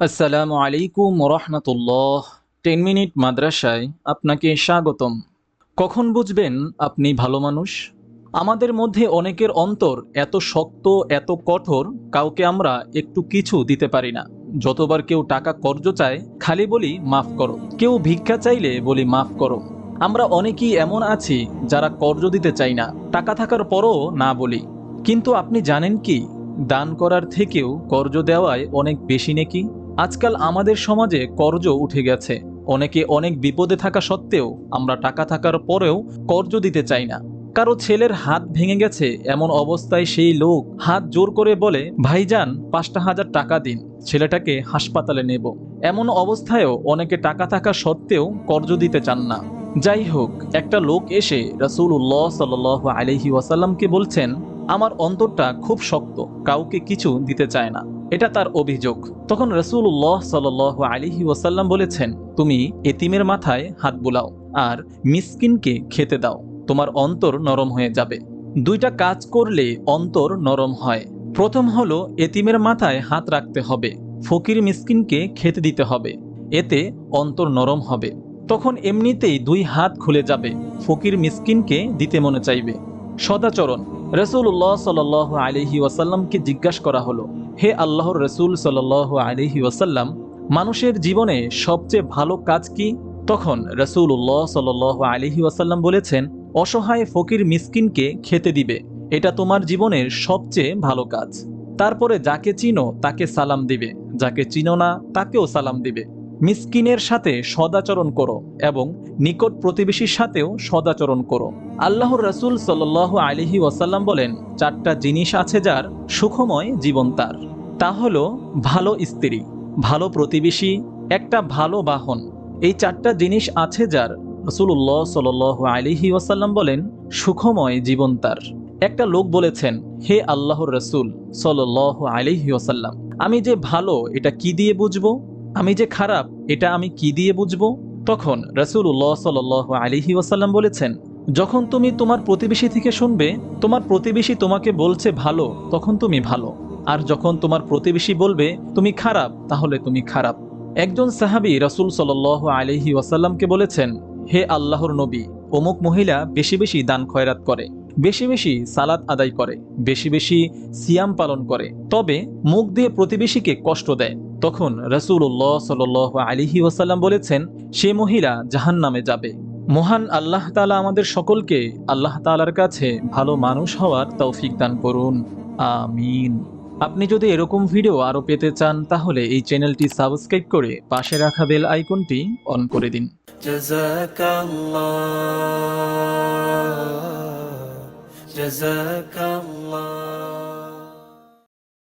আসসালামু আলাইকুম রহমতুল্লাহ ten minute মাদ্রাসায় আপনাকে স্বাগতম। কখন বুঝবেন আপনি ভালো মানুষ? আমাদের মধ্যে অনেকের অন্তর এত শক্ত, এত কঠোর, কাউকে আমরা একটু কিছু দিতে পারি না। যতবার কেউ টাকা কর্জ চায়, খালি বলি, মাফ করো। কেউ ভিক্ষা চাইলে বলি, মাফ করো। আমরা অনেকেই এমন আছি যারা কর্জ দিতে চাই না, টাকা থাকার পরও না বলি। কিন্তু আপনি জানেন কি, দান করার থেকেও কর্জ দেওয়ায় অনেক বেশি নাকি? আজকাল আমাদের সমাজে কর্জ উঠে গেছে। অনেকে অনেক বিপদে থাকা সত্ত্বেও আমরা টাকা থাকার পরেও কর্জ দিতে চাই না। কারও ছেলের হাত ভেঙে গেছে এমন অবস্থায় সেই লোক হাত জোর করে বলে, ভাইজান, পাঁচটা হাজার টাকা দিন, ছেলেটাকে হাসপাতালে নেব। এমন অবস্থায়ও অনেকে টাকা থাকা সত্ত্বেও কর্জ দিতে চান না। যাই হোক, একটা লোক এসে রাসূলুল্লাহ সাল্লাহ আলহি ওয়াসাল্লামকে বলছেন, আমার অন্তরটা খুব শক্ত, কাউকে কিছু দিতে চায় না। এটা তার অভিযোগ। তখন রসুল্লাহ সাল আলিহি ওয়াসাল্লাম বলেছেন, তুমি এতিমের মাথায় হাত বুলাও আর মিসকিনকে খেতে দাও। তোমার অন্তর নরম হয়ে যাবে। দুইটা কাজ করলে অন্তর নরম হয়। প্রথম হলো এতিমের মাথায় হাত রাখতে হবে। ফকির মিসকিনকে খেতে দিতে হবে। এতে অন্তর নরম হবে। তখন এমনিতেই দুই হাত খুলে যাবে। ফকির মিসকিনকে দিতে মনে চাইবে। সদাচরণ রসুল্লাহ সাল আলহি ওয়াসাল্লামকে জিজ্ঞাসা করা হলো হে আল্লাহর রসুল সাল আলহি ওয়াসাল্লাম, মানুষের জীবনে সবচেয়ে ভালো কাজ কি? তখন রসুল উল্লাহ সাল আলহি ওয়াসাল্লাম বলেছেন, অসহায় ফকির মিসকিনকে খেতে দিবে, এটা তোমার জীবনের সবচেয়ে ভালো কাজ। তারপরে যাকে চিনো তাকে সালাম দিবে, যাকে চিনো না তাকেও সালাম দিবে। মিসকিনের সাথে সদাচরণ করো এবং নিকট প্রতিবেশীর সাথেও সদাচরণ করো। আল্লাহর রাসূল সাল্লাহ আলিহি ওয়াসাল্লাম বলেন, চারটা জিনিস আছে যার সুখময় জীবন তার। তা হলো ভালো স্ত্রী, ভালো প্রতিবেশী, একটা ভালো বাহন। এই চারটা জিনিস আছে যার রসুল্লাহ সাল আলিহি ওয়াসাল্লাম বলেন, সুখময় জীবন তার। একটা লোক বলেছেন, হে আল্লাহর রসুল সাল আলিহি ওয়াসাল্লাম, আমি যে ভালো, এটা কি দিয়ে বুঝব? আমি যে খারাপ, এটা আমি কি দিয়ে বুঝব? তখন রসুল্লাহ সাল আলিহি ওয়াসাল্লাম বলেছেন, যখন তুমি তোমার প্রতিবেশী থেকে শুনবে, তোমার প্রতিবেশী তোমাকে বলছে ভালো, তখন তুমি ভালো। আর যখন তোমার প্রতিবেশী বলবে, তুমি খারাপ, তাহলে তুমি খারাপ। একজন সাহাবি রসুল সাল আলহি ওয়াসাল্লামকে বলেছেন, হে আল্লাহর নবী, অমুক মহিলা বেশি বেশি দান খয়রাত করে, বেশি বেশি সালাত আদায় করে, বেশি বেশি সিয়াম পালন করে, তবে মুখ দিয়ে প্রতিবেশীকে কষ্ট দেয়। তখন রসুল্লাহ সাল আলিহি ওসাল্লাম বলেছেন, সে মহিলা জাহান নামে যাবে। মহান আল্লাহ তালা আমাদের সকলকে আল্লাহ তালার কাছে ভালো মানুষ হওয়ার তৌফিক দান করুন। আমিন। আপনি যদি এরকম ভিডিও আরও পেতে চান, তাহলে এই চ্যানেলটি সাবস্ক্রাইব করে পাশে রাখা বেল আইকনটি অন করে দিন।